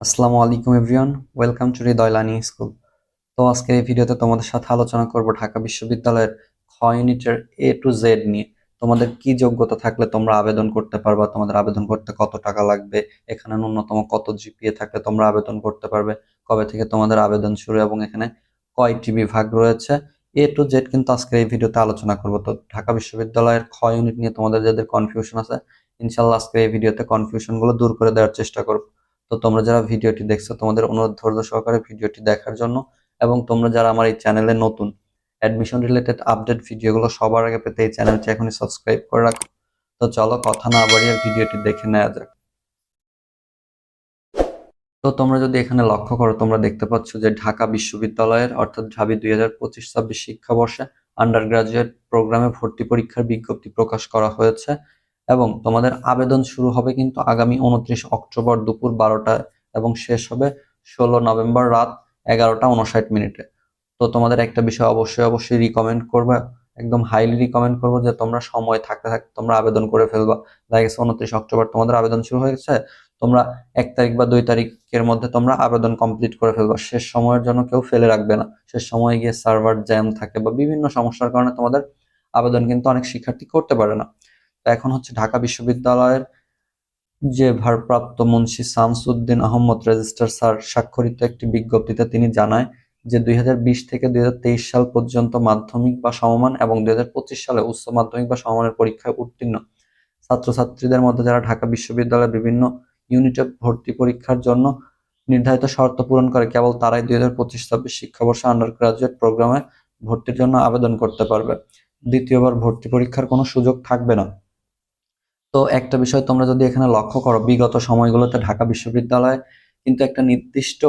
আসসালামু আলাইকুম, everyone. Welcome to Hridoy learning school. তো আজকে এই ভিডিওতে তোমাদের সাথে আলোচনা করব ঢাকা বিশ্ববিদ্যালয়ের খ ইউনিটের এ টু জেড নিয়ে। তোমাদের কি যোগ্যতা থাকলে তোমরা আবেদন করতে পারবা? তোমাদের আবেদন করতে কত টাকা লাগবে? এখানে ন্যূনতম কত জিপিএ থাকলে তোমরা আবেদন করতে পারবে? কবে থেকে তোমাদের আবেদন শুরু এবং এখানে কয়টি বিভাগ রয়েছে? এ টু জেড কিন্তু আজকে এই ভিডিওতে আলোচনা করব। তো ঢাকা বিশ্ববিদ্যালয়ের খ ইউনিট নিয়ে তোমাদের যাদের কনফিউশন আছে ইনশাল্লাহ আজকে এই ভিডিওতে কনফিউশনগুলো দূর করে দেওয়ার চেষ্টা করব। তো তোমরা যারা ভিডিওটি দেখছ, তোমাদের অনুরোধ ধৈর্য সহকারে ভিডিওটি দেখার জন্য এবং তোমরা যারা আমার এই চ্যানেলে নতুন অ্যাডমিশন রিলেটেড আপডেট ভিডিওগুলো সবার আগে পেতে এই চ্যানেলটি এখনই সাবস্ক্রাইব করে রাখো। তো চলো কথা না বাড়িয়ে ভিডিওটি দেখে নেওয়া যাক। তো তোমরা যদি এখানে লক্ষ্য করো, তোমরা দেখতে পাচ্ছ যে ঢাকা বিশ্ববিদ্যালয়ের, অর্থাৎ ঢাবি দুই হাজার পঁচিশ ছাব্বিশ শিক্ষাবর্ষে আন্ডার গ্রাজুয়েট প্রোগ্রামে ভর্তি পরীক্ষার বিজ্ঞপ্তি প্রকাশ করা হয়েছে। এবং তোমাদের আবেদন শুরু হবে কিন্তু আগামী উনত্রিশ অক্টোবর দুপুর বারোটায় এবং শেষ হবে ষোলো নভেম্বর রাত এগারোটা উনষাট মিনিটে। তো তোমাদের একটা বিষয় অবশ্যই অবশ্যই রিকমেন্ড করবে, একদম হাইলি রিকমেন্ড করব যে তোমরা সময় থাকতে থাকতে তোমরা আবেদন করে ফেলবা। দেখা গেছে উনত্রিশ অক্টোবর তোমাদের আবেদন শুরু হয়ে গেছে, তোমরা এক তারিখ বা দুই তারিখের মধ্যে তোমরা আবেদন কমপ্লিট করে ফেলবা। শেষ সময়ের জন্য কেউ ফেলে রাখবে না। শেষ সময়ে গিয়ে সার্ভার জ্যাম থাকে বা বিভিন্ন সমস্যার কারণে তোমাদের আবেদন কিন্তু অনেক শিক্ষার্থী করতে পারে না। এখন হচ্ছে ঢাকা বিশ্ববিদ্যালয়ের যে ভারপ্রাপ্ত মুন্সি শামসুদ্দিন আহমদ রেজিস্টার স্যার স্বাক্ষরিত একটি বিজ্ঞপ্তিতে তিনি জানায় যে দুই হাজার বিশ থেকে দুই হাজার তেইশ সাল পর্যন্ত মাধ্যমিক বা সমমান এবং দুই হাজার পঁচিশ সালে উচ্চ মাধ্যমিক বা সমমানের পরীক্ষায় উত্তীর্ণ। ছাত্রছাত্রীদের মধ্যে যারা ঢাকা বিশ্ববিদ্যালয়ের বিভিন্ন ইউনিটে ভর্তি পরীক্ষার জন্য নির্ধারিত শর্ত পূরণ করে, কেবল তারাই দুই হাজার পঁচিশ ছাব্বিশ শিক্ষাবর্ষে আন্ডার গ্রাজুয়েট প্রোগ্রামে ভর্তির জন্য আবেদন করতে পারবে। দ্বিতীয়বার ভর্তি পরীক্ষার কোনো সুযোগ থাকবে না। তো একটা বিষয় তোমরা যদি এখানে লক্ষ্য করো, বিগত সময়গুলোতে ঢাকা বিশ্ববিদ্যালয়ে কিন্তু একটা নির্দিষ্ট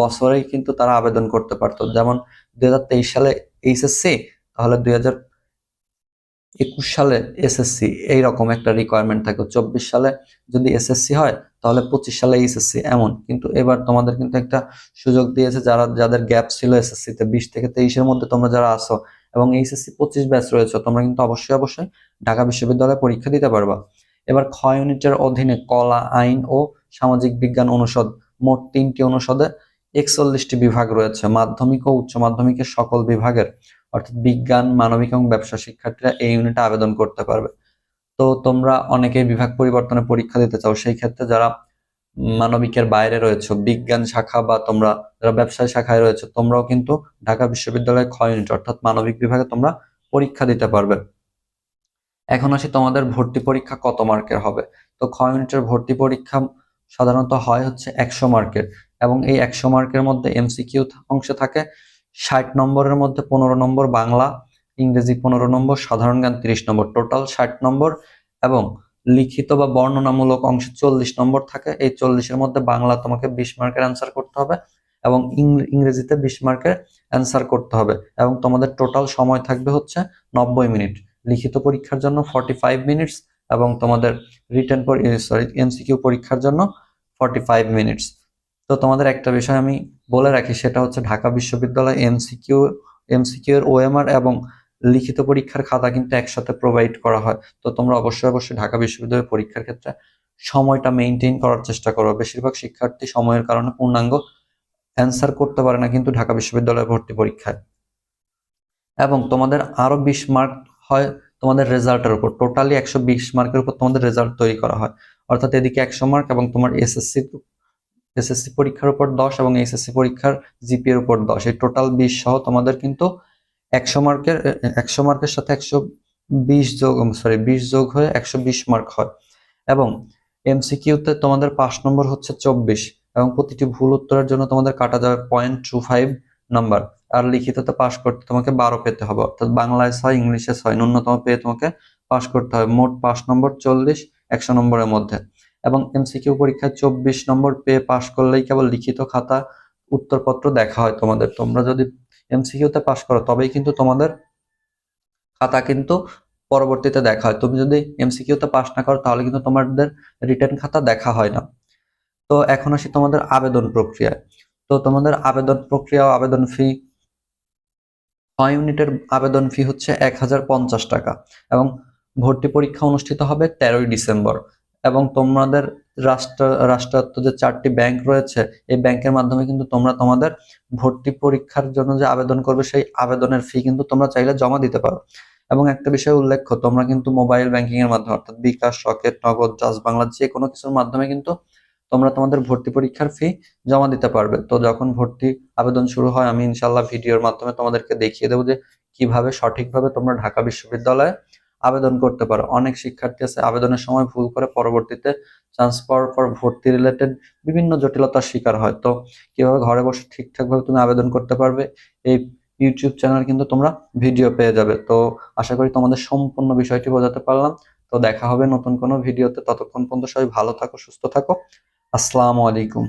বছরেই কিন্তু তারা আবেদন করতে পারতো। যেমন দুই সালে এইচএসসি, তাহলে দুই হাজার একুশ সালে এসএসসি, এইরকম একটা রিকোয়ারমেন্ট থাকে। চব্বিশ সালে যদি এসএসসি হয়, তাহলে পঁচিশ সালে এইচএসসি এমন। কিন্তু এবার তোমাদের কিন্তু একটা সুযোগ দিয়েছে যারা, যাদের গ্যাপ ছিল এসএসসি তে বিশ থেকে তেইশের মধ্যে তোমরা যারা আসো এবং এইচএসসি পঁচিশ ব্যাচ রয়েছে, তোমরা কিন্তু অবশ্যই অবশ্যই ঢাকা বিশ্ববিদ্যালয়ে পরীক্ষা দিতে পারবা। এবার খ ইউনিটের অধীনে কলা, আইন ও সামাজিক বিজ্ঞান অনুষদ, মোট তিনটি অনুষদে একচল্লিশটি বিভাগ রয়েছে, মাধ্যমিক ও উচ্চ মাধ্যমিকের সকল বিভাগের। অর্থাৎ বিজ্ঞান, মানবিক এবং ব্যবসা শিক্ষার্থীরা এই ইউনিটে আবেদন করতে পারবে। তো তোমরা অনেকেই বিভাগ পরিবর্তনে পরীক্ষা দিতে চাও, সেই ক্ষেত্রে যারা মানবিকের বাইরে রয়েছে, বিজ্ঞান শাখা বা তোমরা যারা ব্যবসায় শাখায় রয়েছে, তোমরাও কিন্তু ঢাকা বিশ্ববিদ্যালয়ের খ ইউনিট অর্থাৎ মানবিক বিভাগে তোমরা পরীক্ষা দিতে পারবে। এখন আসি তোমাদের ভর্তি পরীক্ষা কত মার্কের হবে? তো খ ইউনিটের ভর্তি পরীক্ষা সাধারণত হয় হচ্ছে একশো মার্কের এবং এই একশো মার্কের মধ্যে এমসিকিউ অংশ থাকে, ষাট নম্বরের মধ্যে পনেরো নম্বর বাংলা, ইংরেজি পনেরো নম্বর, সাধারণ জ্ঞান তিরিশ নম্বর, টোটাল ষাট নম্বর এবং লিখিত বা বর্ণনামূলক অংশে চল্লিশ নম্বর থাকে। এই চল্লিশের মধ্যে বাংলা তোমাকে বিশ মার্কের অ্যান্সার করতে হবে এবং ইংরেজিতে বিশ মার্কের অ্যান্সার করতে হবে এবং তোমাদের টোটাল সময় থাকবে হচ্ছে নব্বই মিনিট। লিখিত পরীক্ষার জন্য ফর্টি ফাইভ মিনিটস এবং তোমাদের রিটার্ন সরি এমসিকিউ পরীক্ষার জন্য ফর্টি ফাইভ মিনিটস তো তোমাদের একটা বিষয় আমি বলে রাখি, সেটা হচ্ছে ঢাকা বিশ্ববিদ্যালয় এমসিকিউ এমসিকিউ এর ওএমআর এবং লিখিত পরীক্ষার খাতা কিন্তু একসাথে প্রোভাইড করা হয়। তো তোমরা অবশ্যই অবশ্যই ঢাকা বিশ্ববিদ্যালয়ের পরীক্ষার ক্ষেত্রে সময়টা মেনটেন করার চেষ্টা করো। বেশিরভাগ শিক্ষার্থী সময়ের কারণে পূর্ণাঙ্গ অ্যান্সার করতে পারে না কিন্তু ঢাকা বিশ্ববিদ্যালয়ে ভর্তি পরীক্ষায়। এবং তোমাদের আরও বিশ মার্ক হয় তোমাদের রেজাল্টের উপর। টোটালি একশো বিশ মার্কের উপর তোমাদের রেজাল্ট তৈরি করা হয়। অর্থাৎ এদিকে একশো মার্ক এবং তোমার এসএসসি এসএসসি পরীক্ষার উপর দশ এবং এইচএসসি পরীক্ষার জিপি এর উপর দশ। এই টোটাল বিশ সহ তোমাদের কিন্তু একশো মার্কের একশো মার্কের সাথে একশো বিশ যোগ সরি বিশ যোগ হয়ে একশো বিশ মার্ক হয়। এবং এমসিকিউতে তোমাদের পাঁচ নম্বর হচ্ছে চব্বিশ এবং প্রতিটি ভুল উত্তরের জন্য তোমাদের কাটা যাবে পয়েন্ট টু ফাইভ নাম্বার আর লিখিততে পাশ করতে তোমাকে বারো পেতে হবে, অর্থাৎ বাংলায় ছয়, ইংলিশে ছয়, ন্যূনতম পেয়ে তোমাকে পাশ করতে হবে। মোট পাঁচ নম্বর চল্লিশ, একশো নম্বরের মধ্যে। এবং এমসিকিউ পরীক্ষায় চব্বিশ নম্বর পেয়ে পাশ করলেই কেবল লিখিত খাতা, উত্তরপত্র দেখা হয় তোমাদের। তোমরা যদি এমসিকিউতে পাশ করো, তবেই কিন্তু তোমাদের খাতা কিন্তু পরবর্তীতে দেখা হয়। তুমি যদি এমসিকিউতে পাশ না করো, তাহলে কিন্তু তোমাদের রিটার্ন খাতা দেখা হয় না। তো এখন আসি তোমাদের আবেদন প্রক্রিয়ায়। তো তোমাদের আবেদন প্রক্রিয়া আবেদন ফি ছয় ইউনিটের আবেদন ফি হচ্ছে এক হাজার পঞ্চাশ টাকা এবং ভর্তি পরীক্ষা অনুষ্ঠিত হবে তেরোই ডিসেম্বর এবং তোমাদের রাষ্ট্র, রাষ্ট্রায়ত্ত যে চারটি ব্যাংক রয়েছে, এই ব্যাংকের মাধ্যমে কিন্তু তোমরা তোমাদের ভর্তি পরীক্ষার জন্য যে আবেদন করবে, সেই আবেদনের ফি কিন্তু তোমরা চাইলে জমা দিতে পারো। এবং একটা বিষয় উল্লেখ্য, তোমরা কিন্তু মোবাইল ব্যাংকিং এর মাধ্যমে, অর্থাৎ বিকাশ সকেট নগদ জাজ বাংলা যে কোনো কিছুর মাধ্যমে কিন্তু তোমরা তোমাদের ভর্তি পরীক্ষার ফি জমা দিতে পারবে। তো যখন ভর্তি আবেদন শুরু হয়, আমি ইনশাল্লাহ ভিডিওর মাধ্যমে তোমাদেরকে দেখিয়ে দেবো যে কীভাবে সঠিকভাবে তোমরা ঢাকা বিশ্ববিদ্যালয়ে আবেদন করতে পারো। অনেক শিক্ষার্থী আছে, আবেদনের সময় ভুল করে পরবর্তীতে চান্স পাওয়ার পর ভর্তি রিলেটেড বিভিন্ন জটিলতার শিকার হয়। তো কীভাবে ঘরে বসে ঠিকঠাকভাবে তুমি আবেদন করতে পারবে, এই ইউটিউব চ্যানেল কিন্তু তোমরা ভিডিও পেয়ে যাবে। তো আশা করি তোমাদের সম্পূর্ণ বিষয়টি বোঝাতে পারলাম। তো দেখা হবে নতুন কোনো ভিডিওতে ততক্ষণ পর্যন্ত সবাই ভালো থাকো, সুস্থ থাকো। আসসালামু আলাইকুম।